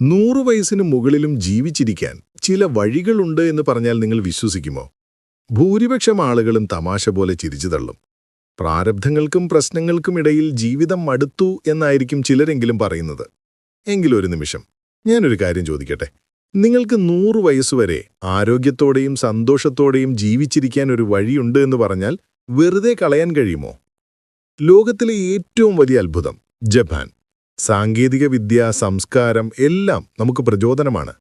നൂറു വയസ്സിന് മുകളിലും ജീവിച്ചിരിക്കാൻ ചില വഴികളുണ്ട് എന്ന് പറഞ്ഞാൽ നിങ്ങൾ വിശ്വസിക്കുമോ? ഭൂരിപക്ഷം ആളുകളും തമാശ പോലെ ചിരിച്ചു തള്ളും. പ്രാരബ്ധങ്ങൾക്കും പ്രശ്നങ്ങൾക്കും ഇടയിൽ ജീവിതം മടുത്തു എന്നായിരിക്കും ചിലരെങ്കിലും പറയുന്നത്. എങ്കിലൊരു നിമിഷം ഞാനൊരു കാര്യം ചോദിക്കട്ടെ? നിങ്ങൾക്ക് നൂറു വയസ്സുവരെ ആരോഗ്യത്തോടെയും സന്തോഷത്തോടെയും ജീവിച്ചിരിക്കാൻ ഒരു വഴിയുണ്ട് എന്ന് പറഞ്ഞാൽ വെറുതെ കളയാൻ കഴിയുമോ? ലോകത്തിലെ ഏറ്റവും വലിയ അത്ഭുതം ജപ്പാൻ. സാങ്കേതികവിദ്യ സംസ്കാരം എല്ലാം നമുക്ക് പ്രചോദനമാണ്.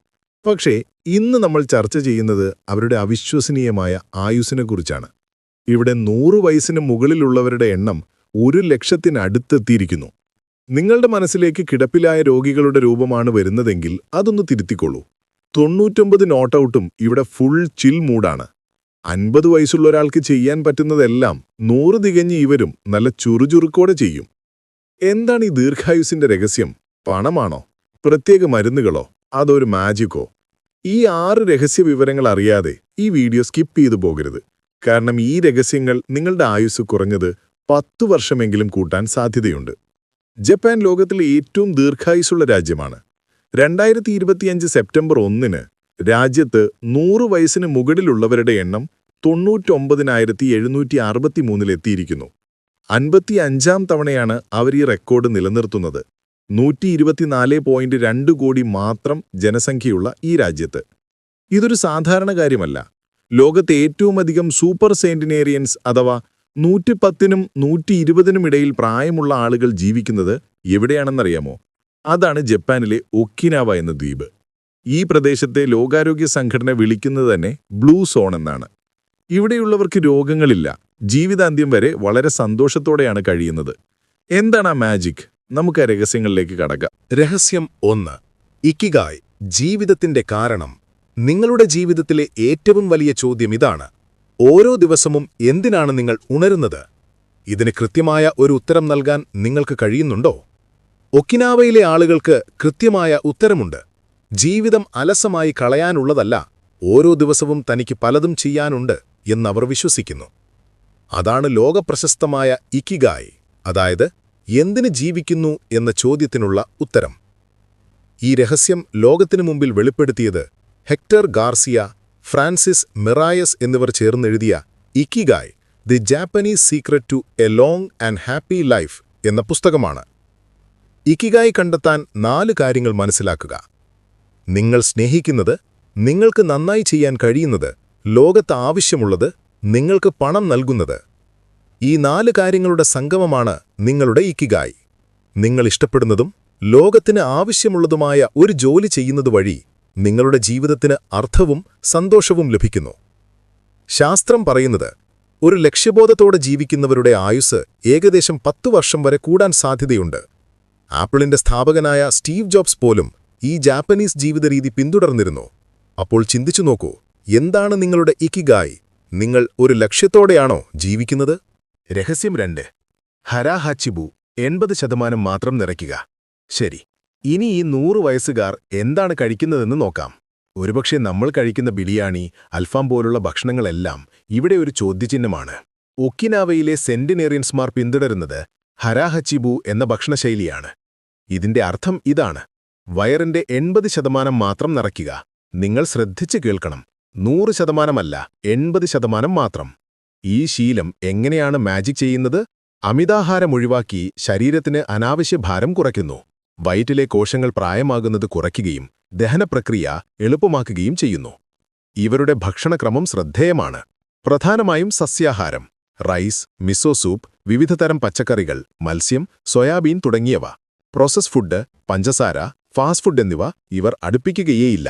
പക്ഷേ ഇന്ന് നമ്മൾ ചർച്ച ചെയ്യുന്നത് അവരുടെ അവിശ്വസനീയമായ ആയുസ്സിനെക്കുറിച്ചാണ്. ഇവിടെ നൂറു വയസ്സിന് മുകളിലുള്ളവരുടെ എണ്ണം ഒരു ലക്ഷത്തിനടുത്തെത്തിയിരിക്കുന്നു. നിങ്ങളുടെ മനസ്സിലേക്ക് കിടപ്പിലായ രോഗികളുടെ രൂപമാണ് വരുന്നതെങ്കിൽ അതൊന്ന് തിരുത്തിക്കൊള്ളൂ. തൊണ്ണൂറ്റൊമ്പത് നോട്ട് ഔട്ടും ഇവിടെ ഫുൾ ചിൽ മൂഡാണ്. അൻപത് വയസ്സുള്ള ഒരാൾക്ക് ചെയ്യാൻ പറ്റുന്നതെല്ലാം നൂറ് തികഞ്ഞ് ഇവരും നല്ല ചുറുചുറുക്കോടെ ചെയ്യും. എന്താണ് ഈ ദീർഘായുസിന്റെ രഹസ്യം? പണമാണോ? പ്രത്യേക മരുന്നുകളോ? അതോ ഒരു മാജിക്കോ? ഈ ആറ് രഹസ്യ വിവരങ്ങൾ അറിയാതെ ഈ വീഡിയോ സ്കിപ്പ് ചെയ്തു പോകരുത്. കാരണം ഈ രഹസ്യങ്ങൾ നിങ്ങളുടെ ആയുസ് കുറഞ്ഞത് പത്തു വർഷമെങ്കിലും കൂട്ടാൻ സാധ്യതയുണ്ട്. ജപ്പാൻ ലോകത്തിലെ ഏറ്റവും ദീർഘായുസുള്ള രാജ്യമാണ്. രണ്ടായിരത്തി ഇരുപത്തിയഞ്ച് സെപ്റ്റംബർ ഒന്നിന് രാജ്യത്ത് നൂറ് വയസ്സിന് മുകളിലുള്ളവരുടെ എണ്ണം തൊണ്ണൂറ്റൊമ്പതിനായിരത്തി എഴുന്നൂറ്റി അറുപത്തിമൂന്നിലെത്തിയിരിക്കുന്നു അൻപത്തി അഞ്ചാം തവണയാണ് അവർ ഈ റെക്കോർഡ് നിലനിർത്തുന്നത്. നൂറ്റി ഇരുപത്തിനാല് പോയിന്റ് രണ്ട് കോടി മാത്രം ജനസംഖ്യയുള്ള ഈ രാജ്യത്ത്. ഇതൊരു സാധാരണ കാര്യമല്ല. ലോകത്തെ ഏറ്റവുമധികം സൂപ്പർ സെന്റിനേറിയൻസ് അഥവാ നൂറ്റിപ്പത്തിനും നൂറ്റി ഇരുപതിനും ഇടയിൽ പ്രായമുള്ള ആളുകൾ ജീവിക്കുന്നത് എവിടെയാണെന്നറിയാമോ? അതാണ് ജപ്പാനിലെ ഒക്കിനാവ എന്ന ദ്വീപ്. ഈ പ്രദേശത്തെ ലോകാരോഗ്യ സംഘടന വിളിക്കുന്നത് തന്നെ ബ്ലൂ സോൺ എന്നാണ്. ഇവിടെയുള്ളവർക്ക് രോഗങ്ങളില്ല. ജീവിതാന്ത്യം വരെ വളരെ സന്തോഷത്തോടെയാണ് കഴിയുന്നത്. എന്താണ് ആ മാജിക് നമുക്ക് ആ രഹസ്യങ്ങളിലേക്ക് കടക്കാം. രഹസ്യം ഒന്ന്. ഇക്കിഗായ് ജീവിതത്തിന്റെ കാരണം. നിങ്ങളുടെ ജീവിതത്തിലെ ഏറ്റവും വലിയ ചോദ്യം ഇതാണ്. ഓരോ ദിവസവും എന്തിനാണ് നിങ്ങൾ ഉണരുന്നത്? ഇതിന് കൃത്യമായ ഒരു ഉത്തരം നൽകാൻ നിങ്ങൾക്ക് കഴിയുന്നുണ്ടോ? ഒക്കിനാവയിലെ ആളുകൾക്ക് കൃത്യമായ ഉത്തരമുണ്ട്. ജീവിതം അലസമായി കളയാനുള്ളതല്ല ഓരോ ദിവസവും തനിക്ക് പലതും ചെയ്യാനുണ്ട് എന്നവർ വിശ്വസിക്കുന്നു. അതാണ് ലോകപ്രശസ്തമായ ഇക്കിഗായ് അതായത് എന്തിന് ജീവിക്കുന്നു എന്ന ചോദ്യത്തിനുള്ള ഉത്തരം. ഈ രഹസ്യം ലോകത്തിനു മുമ്പിൽ വെളിപ്പെടുത്തിയത് ഹെക്ടർ ഗാർസിയ ഫ്രാൻസിസ് മിറായസ് എന്നിവർ ചേർന്നെഴുതിയ Ikigai the Japanese secret to a long and happy life എന്ന പുസ്തകമാണ്. ഇക്കിഗായ് കണ്ടെത്താൻ നാല് കാര്യങ്ങൾ മനസ്സിലാക്കുക. നിങ്ങൾ സ്നേഹിക്കുന്നത് നിങ്ങൾക്ക് നന്നായി ചെയ്യാൻ കഴിയുന്നത് ലോകത്ത് ആവശ്യമുള്ളത് നിങ്ങൾക്ക് പണം നൽകുന്നത്. ഈ നാല് കാര്യങ്ങളുടെ സംഗമമാണ് നിങ്ങളുടെ ഇക്കിഗായി. നിങ്ങൾ ഇഷ്ടപ്പെടുന്നതും ലോകത്തിന് ആവശ്യമുള്ളതുമായ ഒരു ജോലി ചെയ്യുന്നത് വഴി നിങ്ങളുടെ ജീവിതത്തിന് അർത്ഥവും സന്തോഷവും ലഭിക്കുന്നു. ശാസ്ത്രം പറയുന്നത് ഒരു ലക്ഷ്യബോധത്തോടെ ജീവിക്കുന്നവരുടെ ആയുസ് ഏകദേശം പത്തു വർഷം വരെ കൂടാൻ സാധ്യതയുണ്ട്. ആപ്പിളിന്റെ സ്ഥാപകനായ സ്റ്റീവ് ജോബ്സ് പോലും ഈ ജാപ്പനീസ് ജീവിതരീതി പിന്തുടർന്നിരുന്നു. അപ്പോൾ ചിന്തിച്ചു നോക്കൂ എന്താണ് നിങ്ങളുടെ ഇക്കിഗായ്? നിങ്ങൾ ഒരു ലക്ഷ്യത്തോടെയാണോ ജീവിക്കുന്നത്? രഹസ്യം രണ്ട്. ഹരാഹാച്ചിബു എൺപത് ശതമാനം മാത്രം നിറയ്ക്കുക. ശരി. ഇനി ഈ നൂറ് വയസ്സുകാർ എന്താണ് കഴിക്കുന്നതെന്ന് നോക്കാം. ഒരുപക്ഷെ നമ്മൾ കഴിക്കുന്ന ബിരിയാണി അൽഫാം പോലുള്ള ഭക്ഷണങ്ങളെല്ലാം ഇവിടെ ഒരു ചോദ്യചിഹ്നമാണ്. ഒക്കിനാവയിലെ സെന്റിനേറിയൻസ്മാർ പിന്തുടരുന്നത് ഹരാഹച്ചിബു എന്ന ഭക്ഷണശൈലിയാണ്. ഇതിന്റെ അർത്ഥം ഇതാണ്. വയറിന്റെ എൺപത് ശതമാനം മാത്രം നിറയ്ക്കുക. നിങ്ങൾ ശ്രദ്ധിച്ചു കേൾക്കണം. നൂറ് ശതമാനമല്ല എൺപത് ശതമാനം മാത്രം. ഈ ശീലം എങ്ങനെയാണ് മാജിക് ചെയ്യുന്നത്? അമിതാഹാരം ഒഴിവാക്കി ശരീരത്തിന് അനാവശ്യ ഭാരം കുറയ്ക്കുന്നു. വയറ്റിലെ കോശങ്ങൾ പ്രായമാകുന്നത് കുറയ്ക്കുകയും ദഹനപ്രക്രിയ എളുപ്പമാക്കുകയും ചെയ്യുന്നു. ഇവരുടെ ഭക്ഷണക്രമം ശ്രദ്ധേയമാണ്. പ്രധാനമായും സസ്യാഹാരം റൈസ് മിസോ സൂപ്പ് വിവിധതരം പച്ചക്കറികൾ മത്സ്യം സോയാബീൻ തുടങ്ങിയവ. പ്രോസസ് ഫുഡ് പഞ്ചസാര ഫാസ്റ്റ് ഫുഡ് എന്നിവ ഇവർ അടുപ്പിക്കുകയേയില്ല.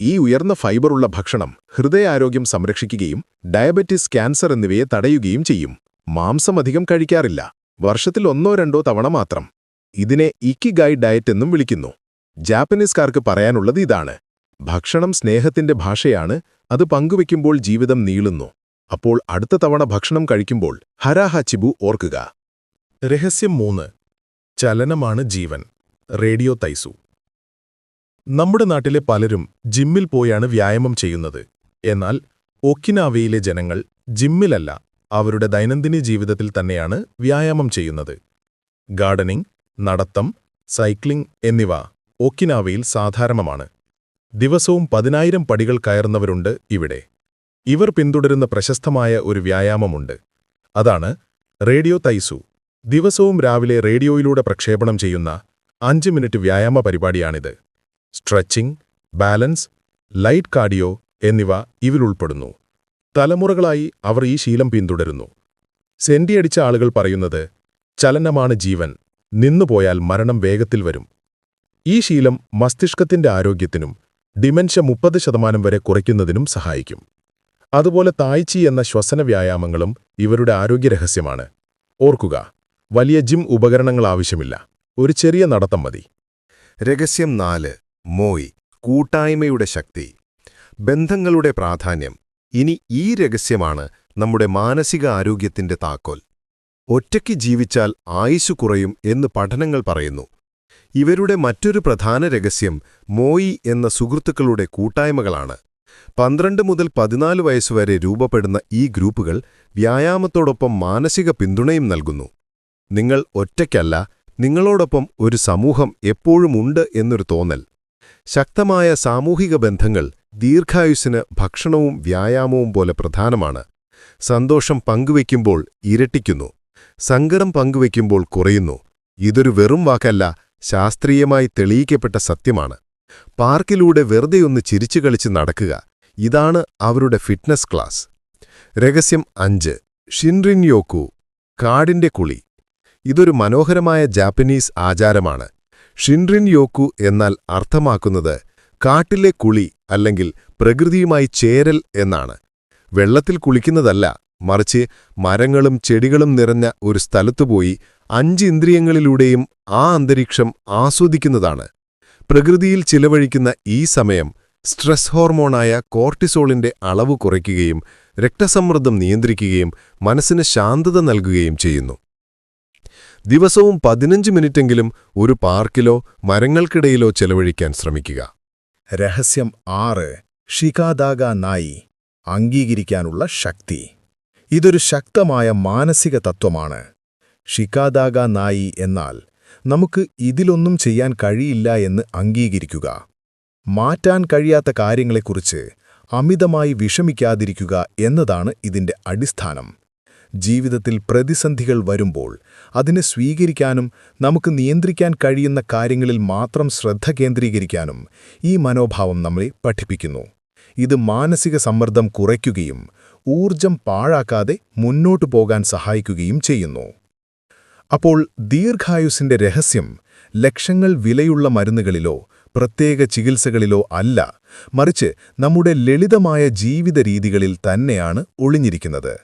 ഈ ഉയർന്ന ഫൈബറുള്ള ഭക്ഷണം ഹൃദയാരോഗ്യം സംരക്ഷിക്കുകയും ഡയബറ്റിസ് ക്യാൻസർ എന്നിവയെ തടയുകയും ചെയ്യും. മാംസം അധികം കഴിക്കാറില്ല. വർഷത്തിൽ ഒന്നോ രണ്ടോ തവണ മാത്രം. ഇതിനെ ഇക്കിഗായ് ഡയറ്റ് എന്നും വിളിക്കുന്നു. ജാപ്പനീസ്കാർക്ക് പറയാനുള്ളത് ഇതാണ്. ഭക്ഷണം സ്നേഹത്തിന്റെ ഭാഷയാണ് അത് പങ്കുവെക്കുമ്പോൾ ജീവിതം നീളുന്നു. അപ്പോൾ അടുത്ത തവണ ഭക്ഷണം കഴിക്കുമ്പോൾ ഹരാഹാച്ചിബു ഓർക്കുക. രഹസ്യം മൂന്ന്. ചലനമാണ് ജീവൻ. റേഡിയോ തൈസു. നമ്മുടെ നാട്ടിലെ പലരും ജിമ്മിൽ പോയാണ് വ്യായാമം ചെയ്യുന്നത്. എന്നാൽ ഒക്കിനാവയിലെ ജനങ്ങൾ ജിമ്മിലല്ല അവരുടെ ദൈനംദിന ജീവിതത്തിൽ തന്നെയാണ് വ്യായാമം ചെയ്യുന്നത്. ഗാർഡനിംഗ് നടത്തം സൈക്ലിംഗ് എന്നിവ ഒക്കിനാവയിൽ സാധാരണമാണ്. ദിവസവും പതിനായിരം പടികൾ കയറുന്നവരുണ്ട് ഇവിടെ. ഇവർ പിന്തുടരുന്ന പ്രശസ്തമായ ഒരു വ്യായാമമുണ്ട്. അതാണ് റേഡിയോ തൈസു. ദിവസവും രാവിലെ റേഡിയോയിലൂടെ പ്രക്ഷേപണം ചെയ്യുന്ന അഞ്ച് മിനിറ്റ് വ്യായാമ പരിപാടിയാണിത്. സ്ട്രെച്ചിംഗ് ബാലൻസ് ലൈറ്റ് കാർഡിയോ എന്നിവ ഇവരുൾപ്പെടുന്നു തലമുറകളായി അവർ ഈ ശീലം പിന്തുടരുന്നു. സെന്റിയടിച്ച ആളുകൾ പറയുന്നത് ചലനമാണ് ജീവൻ നിന്നുപോയാൽ മരണം വേഗത്തിൽ വരും. ഈ ശീലം മസ്തിഷ്കത്തിന്റെ ആരോഗ്യത്തിനും ഡിമെൻഷ്യ മുപ്പത് ശതമാനം വരെ കുറയ്ക്കുന്നതിനും സഹായിക്കും. അതുപോലെ തായ്ചി എന്ന ശ്വസന വ്യായാമങ്ങളും ഇവരുടെ ആരോഗ്യരഹസ്യമാണ്. ഓർക്കുക വലിയ ജിം ഉപകരണങ്ങൾ ആവശ്യമില്ല. ഒരു ചെറിയ നടത്തം മതി. രഹസ്യം നാല്. മോയ് കൂട്ടായ്മയുടെ ശക്തി. ബന്ധങ്ങളുടെ പ്രാധാന്യം. ഇനി ഈ രഹസ്യമാണ് നമ്മുടെ മാനസിക ആരോഗ്യത്തിന്റെ താക്കോൽ. ഒറ്റയ്ക്ക് ജീവിച്ചാൽ ആയുസ് കുറയും എന്ന് പഠനങ്ങൾ പറയുന്നു. ഇവരുടെ മറ്റൊരു പ്രധാന രഹസ്യം മോയി എന്ന സുഹൃത്തുക്കളുടെ കൂട്ടായ്മകളാണ്. പന്ത്രണ്ട് മുതൽ പതിനാല് വയസ്സുവരെ രൂപപ്പെടുന്ന ഈ ഗ്രൂപ്പുകൾ വ്യായാമത്തോടൊപ്പം മാനസിക പിന്തുണയും നൽകുന്നു. നിങ്ങൾ ഒറ്റയ്ക്കല്ല നിങ്ങളോടൊപ്പം ഒരു സമൂഹം എപ്പോഴുമുണ്ട് എന്നൊരു തോന്നൽ. ശക്തമായ സാമൂഹിക ബന്ധങ്ങൾ ദീർഘായുസ്സിന് ഭക്ഷണവും വ്യായാമവും പോലെ പ്രധാനമാണ്. സന്തോഷം പങ്കുവയ്ക്കുമ്പോൾ ഇരട്ടിക്കുന്നു. സങ്കടം പങ്കുവയ്ക്കുമ്പോൾ കുറയുന്നു. ഇതൊരു വെറും വാക്കല്ല ശാസ്ത്രീയമായി തെളിയിക്കപ്പെട്ട സത്യമാണ്. പാർക്കിലൂടെ വെറുതെയൊന്ന് ചിരിച്ചു കളിച്ച് നടക്കുക. ഇതാണ് അവരുടെ ഫിറ്റ്നസ് ക്ലാസ്. രഹസ്യം അഞ്ച്. ഷിൻറിൻയോക്കു കാടിന്റെ കുളി. ഇതൊരു മനോഹരമായ ജാപ്പനീസ് ആചാരമാണ്. ഷിൻറിൻ യോക്കു എന്നാൽ അർത്ഥമാക്കുന്നത് കാട്ടിലെ കുളി അല്ലെങ്കിൽ പ്രകൃതിയുമായി ചേരൽ എന്നാണ്. വെള്ളത്തിൽ കുളിക്കുന്നതല്ല മറിച്ച് മരങ്ങളും ചെടികളും നിറഞ്ഞ ഒരു സ്ഥലത്തുപോയി അഞ്ച് ഇന്ദ്രിയങ്ങളിലൂടെയും ആ അന്തരീക്ഷം ആസ്വദിക്കുന്നതാണ്. പ്രകൃതിയിൽ ചിലവഴിക്കുന്ന ഈ സമയം സ്ട്രെസ് ഹോർമോണായ കോർട്ടിസോളിന്റെ അളവ് കുറയ്ക്കുകയും രക്തസമ്മർദ്ദം നിയന്ത്രിക്കുകയും മനസ്സിന് ശാന്തത നൽകുകയും ചെയ്യുന്നു. ദിവസവും പതിനഞ്ച് മിനിറ്റെങ്കിലും ഒരു പാർക്കിലോ മരങ്ങൾക്കിടയിലോ ചെലവഴിക്കാൻ ശ്രമിക്കുക. രഹസ്യം ആറ്. ഷികാദാഗ നായി അംഗീകരിക്കാനുള്ള ശക്തി. ഇതൊരു ശക്തമായ മാനസിക തത്വമാണ്. ഷിക്കാദാഗ നായി എന്നാൽ നമുക്ക് ഇതിലൊന്നും ചെയ്യാൻ കഴിയില്ല എന്ന് അംഗീകരിക്കുക. മാറ്റാൻ കഴിയാത്ത കാര്യങ്ങളെക്കുറിച്ച് അമിതമായി വിഷമിക്കാതിരിക്കുക എന്നതാണ് ഇതിന്റെ അടിസ്ഥാനം. ജീവിതത്തിൽ പ്രതിസന്ധികൾ വരുമ്പോൾ അതിനെ സ്വീകരിക്കാനും നമുക്ക് നിയന്ത്രിക്കാൻ കഴിയുന്ന കാര്യങ്ങളിൽ മാത്രം ശ്രദ്ധ കേന്ദ്രീകരിക്കാനും ഈ മനോഭാവം നമ്മളെ പഠിപ്പിക്കുന്നു. ഇത് മാനസിക സമ്മർദ്ദം കുറയ്ക്കുകയും ഊർജം പാഴാക്കാതെ മുന്നോട്ടു പോകാൻ സഹായിക്കുകയും ചെയ്യുന്നു. അപ്പോൾ ദീർഘായുസിന്റെ രഹസ്യം ലക്ഷങ്ങൾ വിലയുള്ള മരുന്നുകളിലോ പ്രത്യേക ചികിത്സകളിലോ അല്ല മറിച്ച് നമ്മുടെ ലളിതമായ ജീവിത രീതികളിൽ തന്നെയാണ് ഒളിഞ്ഞിരിക്കുന്നത്.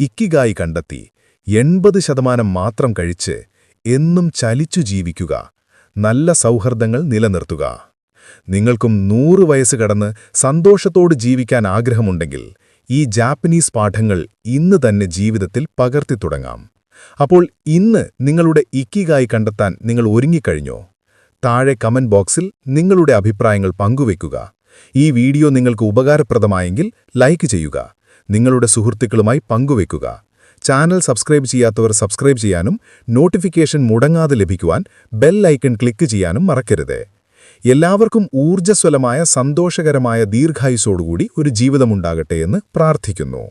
ഇക്കിഗായി കണ്ടെത്തി എൺപത് ശതമാനം മാത്രം കഴിച്ച് എന്നും ചലിച്ചു ജീവിക്കുക. നല്ല സൗഹൃദങ്ങൾ നിലനിർത്തുക. നിങ്ങൾക്കും നൂറ് വയസ്സ് കടന്ന് സന്തോഷത്തോട് ജീവിക്കാൻ ആഗ്രഹമുണ്ടെങ്കിൽ ഈ ജാപ്പനീസ് പാഠങ്ങൾ ഇന്ന് തന്നെ ജീവിതത്തിൽ പകർത്തി തുടങ്ങാം. അപ്പോൾ ഇന്ന് നിങ്ങളുടെ ഇക്കിഗായി കണ്ടെത്താൻ നിങ്ങൾ ഒരുങ്ങിക്കഴിഞ്ഞോ? താഴെ കമന്റ് ബോക്സിൽ നിങ്ങളുടെ അഭിപ്രായങ്ങൾ പങ്കുവയ്ക്കുക. ഈ വീഡിയോ നിങ്ങൾക്ക് ഉപകാരപ്രദമായെങ്കിൽ ലൈക്ക് ചെയ്യുക. നിങ്ങളുടെ സുഹൃത്തുക്കളുമായി പങ്കുവയ്ക്കുക. ചാനൽ സബ്സ്ക്രൈബ് ചെയ്യാത്തവർ സബ്സ്ക്രൈബ് ചെയ്യാനും നോട്ടിഫിക്കേഷൻ മുടങ്ങാതെ ലഭിക്കുവാൻ ബെൽ ഐക്കൺ ക്ലിക്ക് ചെയ്യാനും മറക്കരുത്. എല്ലാവർക്കും ഊർജസ്വലമായ സന്തോഷകരമായ ദീർഘായുസോടുകൂടി ഒരു ജീവിതമുണ്ടാകട്ടെ എന്ന് പ്രാർത്ഥിക്കുന്നു.